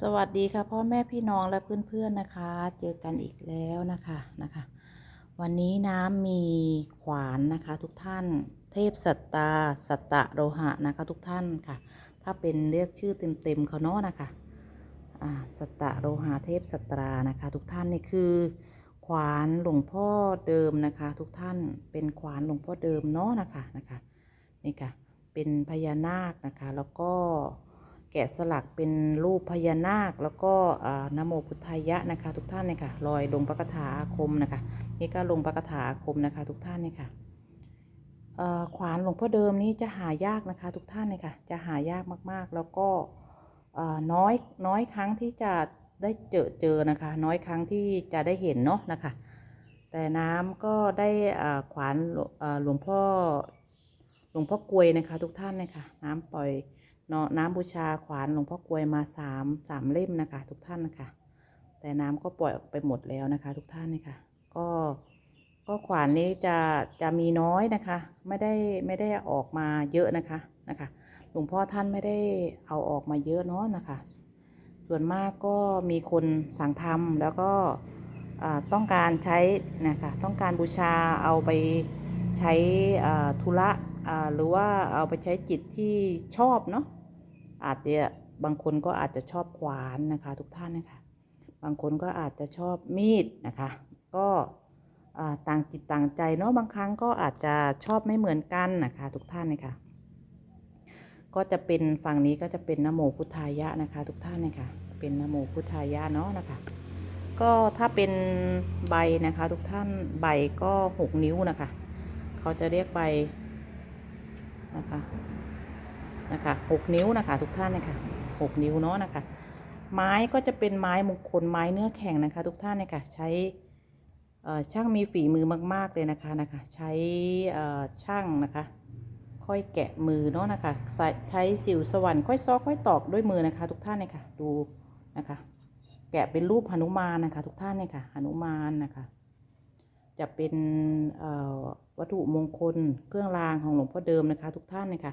สวัสดีค่ะพ่อแม่พี่น้องและเพื่อนๆนะคะ เจอกันอีกแล้วนะคะนะคะ วันนี้น้ำมีขวานนะคะ ทุกท่าน เทพสัตตาสัตตะโลหะนะคะ ทุกท่านค่ะ ถ้าเป็นเรียกชื่อเต็มๆเขาเนาะนะคะอ่าสัตตะโลหะเทพสัตรานะคะ ทุกท่านนี่คือขวานหลวงพ่อเดิมนะคะ ทุกท่านเป็นขวานหลวงพ่อเดิมเนาะนะคะนะคะนี่ค่ะเป็นพญานาคนะคะแล้วก็ แกะสลักเป็นรูปพญานาค แล้วก็นโมพุทธายะนะคะ ทุกท่านเนี่ยค่ะลอยลงพระคาถาอาคมนะคะ นี่ก็ลงพระคาถาอาคมนะคะ ทุกท่านเนี่ยค่ะขวานหลวงพ่อเดิมนี้จะหายากนะคะ ทุกท่านเนี่ยค่ะ จะหายากมากๆ แล้วก็น้อยน้อยครั้งที่จะได้เจอเจอนะคะ น้อยครั้งที่จะได้เห็นเนาะนะคะ แต่น้ำก็ได้ขวานหลวงพ่อหลวงพ่อกลวยนะคะ ทุกท่านเนะคะน้ำปล่อย เนาะน้ำบูชาขวานหลวงพ่อกลวยมาสามสามเล่มนะคะ ทุกท่านนะคะ แต่น้ำก็ปล่อยออกไปหมดแล้วนะคะ ทุกท่านนะคะ ก็ก็ขวานนี้จะจะมีน้อยนะคะ ไม่ได้ไม่ได้ออกมาเยอะนะคะนะคะหลวงพ่อท่านไม่ได้เอาออกมาเยอะเนาะนะคะ ส่วนมากก็มีคนสั่งทำแล้วก็อ่าต้องการใช้นะคะต้องการบูชาเอาไปใช้อ่าธุระอ่าหรือว่าเอาไปใช้จิตที่ชอบเนาะ อาจจะบางคนก็อาจจะชอบขวานนะคะ ทุกท่านนะคะ บางคนก็อาจจะชอบมีดนะคะ ก็ต่างจิตต่างใจเนาะบางครั้งก็อาจจะชอบไม่เหมือนกันนะคะ ทุกท่านนะคะก็จะเป็นฝั่งนี้ก็จะเป็นนโมพุทธายะนะคะ ทุกท่านนะคะเป็นนโมพุทธายะเนาะนะคะ ก็ถ้าเป็นใบนะคะ ทุกท่านใบก็หกนิ้วนะคะ เขาจะเรียกใบนะคะ นะคะหกนิ้วนะคะ ทุกท่านนะคะหกนิ้วเนาะนะคะ ไม้ก็จะเป็นไม้มงคลไม้เนื้อแข็งนะคะ ทุกท่านนะคะใช้ช่างมีฝีมือมาก ๆ เลยนะคะนะคะ ใช้ช่างนะคะ ค่อยแกะมือเนาะนะคะใช้สิวสวรรค์ค่อยซอกค่อยตอกด้วยมือนะคะ ทุกท่านเลยค่ะดูนะคะ แกะเป็นรูปหนุมานนะคะ ทุกท่านเลยค่ะหนุมานนะคะ จะเป็นวัตถุมงคลเครื่องรางของหลวงพ่อเดิมนะคะ ทุกท่านเลยค่ะ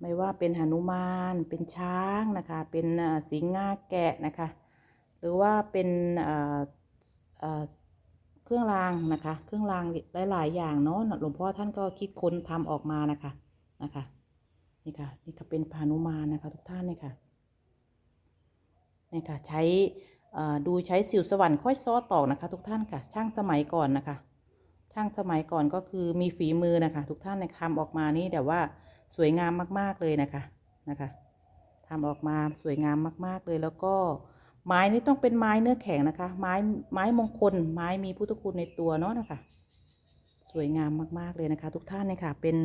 ไม่ว่าเป็นหนุมานเป็นช้างนะคะ เป็นสิงห์งาแกะนะคะ หรือว่าเป็นเครื่องรางนะคะ เครื่องรางหลายๆอย่างเนาะหลวงพ่อท่านก็คิดค้นทำออกมานะคะนะคะ นี่ค่ะนี่ก็เป็นพานุมานนะคะ ทุกท่านนี่ค่ะนี่ค่ะใช้ดูใช้สิวสวรรค์ค่อยซ้อตอกนะคะ ทุกท่านค่ะ ช่างสมัยก่อนนะคะ ช่างสมัยก่อนก็คือมีฝีมือนะคะ ทุกท่านเนี่ยทำออกมานี่แต่ว่า สวยงามมาก ๆ เลยนะคะนะคะทำออกมาสวยงามมาก ๆ เลยแล้วก็ไม้นี่ต้องเป็นไม้เนื้อแข็งนะคะ ไม้ไม้มงคล ไม้มีพุทธคุณในตัวเนาะนะคะ สวยงามมาก ๆ เลยนะคะ ทุกท่านเนี่ยค่ะเป็น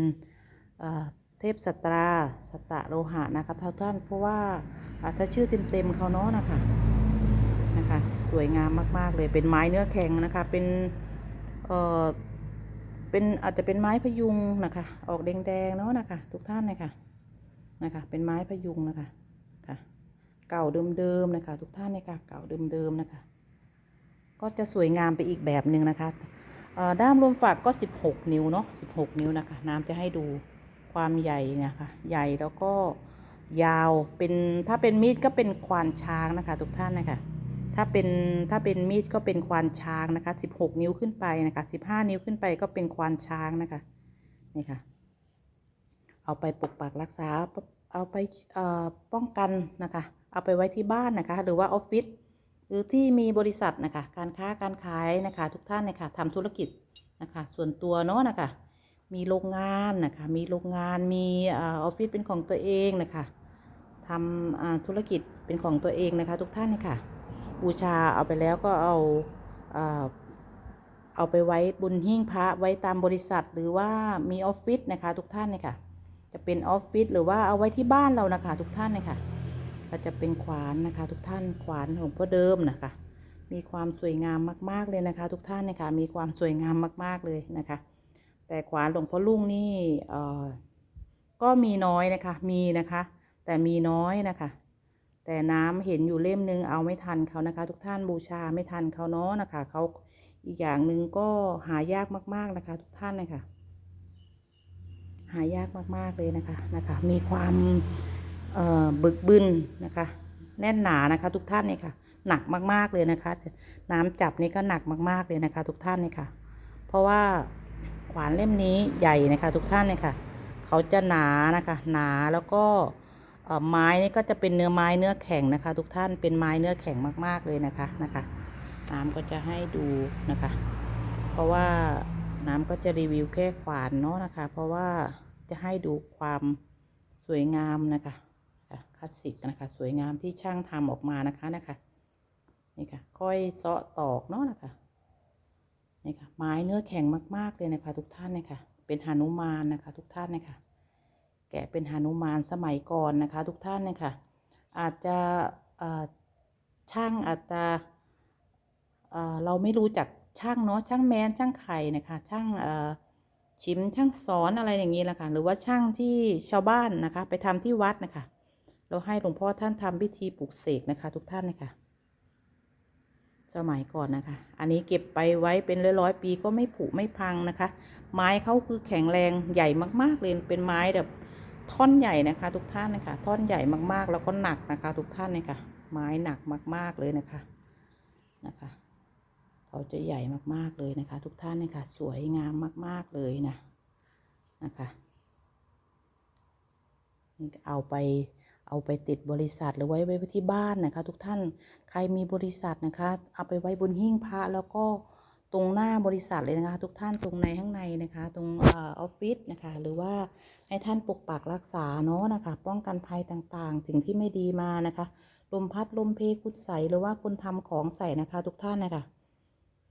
เทพสตราสตะโลหะนะคะทุกท่านเพราะว่าอ่าถ้าชื่อเต็มๆเขาเนาะนะคะนะคะ สวยงามมาก ๆ เลยเป็นไม้เนื้อแข็งนะคะเป็นเอ่อ เป็นอาจจะเป็นไม้พยุงนะคะ ออกแดงๆเนาะนะคะ ทุกท่านนะคะนะคะ เป็นไม้พยุงนะคะค่ะ เก่าเดิมๆนะคะ ทุกท่านเนี่ยค่ะเก่าเดิมๆนะคะ ก็จะสวยงามไปอีกแบบหนึ่งนะคะอ่อด้ามรวมฝักก็16นิ้วเนาะ16นิ้วนะคะ น้ำจะให้ดูความใหญ่เนะคะ ใหญ่แล้วก็ยาวเป็นถ้าเป็นมีดก็เป็นควานช้างนะคะ ทุกท่านนะคะ ถ้าเป็นถ้าเป็นมีดก็เป็นควานช้างนะคะ16นิ้วขึ้นไปนะคะ15นิ้วขึ้นไปก็เป็นควานช้างนะคะนี่ค่ะ เอาไปปกปักรักษาเอาไปป้องกันนะคะ เอาไปไว้ที่บ้านนะคะ หรือว่าออฟฟิศหรือที่มีบริษัทนะคะ การค้าการขายนะคะ ทุกท่านนะคะทำธุรกิจนะคะ ส่วนตัวเนาะนะคะ มีโรงงานนะคะ มีโรงงานมีออฟฟิศเป็นของตัวเองนะคะทำธุรกิจเป็นของตัวเองนะคะ ทุกท่านนะคะ บูชาเอาไปแล้วก็เอาเอาไปไว้บนหิ้งพระไว้ตามบริษัทหรือว่ามีออฟฟิศนะคะ ทุกท่านนะคะจะเป็นออฟฟิศหรือว่าเอาไว้ที่บ้านเรานะคะ ทุกท่านนะคะก็จะเป็นขวานนะคะ ทุกท่านขวานของพ่อเดิมนะคะ มีความสวยงามมาก ๆเลยนะคะ ทุกท่านนะคะมีความสวยงามมาก ๆเลยนะคะ แต่ขวานหลวงพ่อลุงนี่ก็มีน้อยนะคะ มีนะคะ แต่มีน้อยนะคะ แต่น้ำเห็นอยู่เล่มนึงเอาไม่ทันเขานะคะ ทุกท่านบูชาไม่ทันเขาเนาะนะคะเขาอีกอย่างหนึ่งก็หายากมาก ๆนะคะ ทุกท่านเลยค่ะหายากมาก ๆ เลยนะคะนะคะมีความเอ่อบึกบึนนะคะ แน่นหนานะคะ ทุกท่านนี่ค่ะหนักมาก ๆ เลยนะคะ น้ำจับนี่ก็หนักมาก ๆ เลยนะคะ ทุกท่านนี่ค่ะ เพราะว่าขวานเล่มนี้ใหญ่นะคะ ทุกท่านนี่ค่ะเขาจะหนานะคะ หนาแล้วก็ ไม้นี่ก็จะเป็นเนื้อไม้เนื้อแข็งนะคะ ทุกท่านเป็นไม้เนื้อแข็งมาก ๆเลยนะคะนะคะน้ำก็จะให้ดูนะคะ เพราะว่าน้ำก็จะรีวิวแค่ขวานเนาะนะคะ เพราะว่าจะให้ดูความสวยงามนะคะคลาสสิกนะคะ สวยงามที่ช่างทำออกมานะคะนะคะนี่ค่ะค่อยเซาะตอกเนาะนะคะนี่ค่ะไม้เนื้อแข็งมาก ๆ เลยนะคะ ทุกท่านนะคะเป็นหนุมานนะคะ ทุกท่านนะคะ แกะเป็นหนุมานสมัยก่อนนะคะ ทุกท่านนะคะอาจจะช่างอาจจะเราไม่รู้จักช่างเนาะช่างแมนช่างไข่นะคะช่างชิมช่างสอนอะไรอย่างนี้แหละค่ะหรือว่าช่างที่ชาวบ้านนะคะ ไปทำที่วัดนะคะ เราให้หลวงพ่อท่านทำพิธีปลุกเสกนะคะ ทุกท่านนะคะสมัยก่อนนะคะ อันนี้เก็บไปไว้เป็นร้อยๆปีก็ไม่ผุไม่พังนะคะ ไม้เขาคือแข็งแรงใหญ่มากๆเลยเป็นไม้แบบ ท่อนใหญ่นะคะ ทุกท่านนะคะท่อนใหญ่มากๆ แล้วก็หนักนะคะ ทุกท่านนะคะไม้หนักมาก ๆเลยนะคะนะคะเขาจะใหญ่มากๆเลยนะคะ ทุกท่านนะคะสวยงามมาก ๆเลยนะนะคะนี่เอาไปเอาไปติดบริษัทหรือไว้ไว้ที่บ้านนะคะ ทุกท่านใครมีบริษัทนะคะ เอาไปไว้บนหิ้งพระแล้วก็ ตรงหน้าบริษัทเลยนะคะ ทุกท่านตรงในข้างในนะคะ ตรงออฟฟิศนะคะ หรือว่าให้ท่านปกปักรักษาเนาะนะคะ ป้องกันภัยต่างๆ สิ่งที่ไม่ดีมานะคะลมพัดลมเพคุดใสหรือว่าคนทำของใส่นะคะ ทุกท่านนะคะ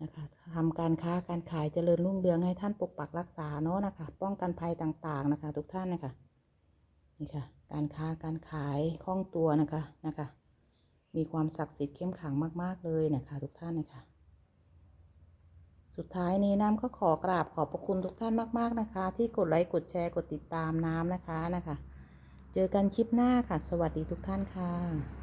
นะคะทำการค้าการขายเจริญรุ่งเรืองให้ท่านปกปักรักษาเนาะนะคะ ป้องกันภัยต่างๆนะคะ ทุกท่านนะคะนี่ค่ะ การค้าการขายคล่องตัวนะคะนะคะ มีความศักดิ์สิทธิ์เข้มขังมาก ๆเลยนะคะ ทุกท่านนะคะ สุดท้ายนี้น้ำก็ขอกราบขอบพระคุณทุกท่านมากๆนะคะ ที่กดไลค์กดแชร์กดติดตามน้ำนะคะนะคะ เจอกันคลิปหน้าค่ะ สวัสดีทุกท่านค่ะ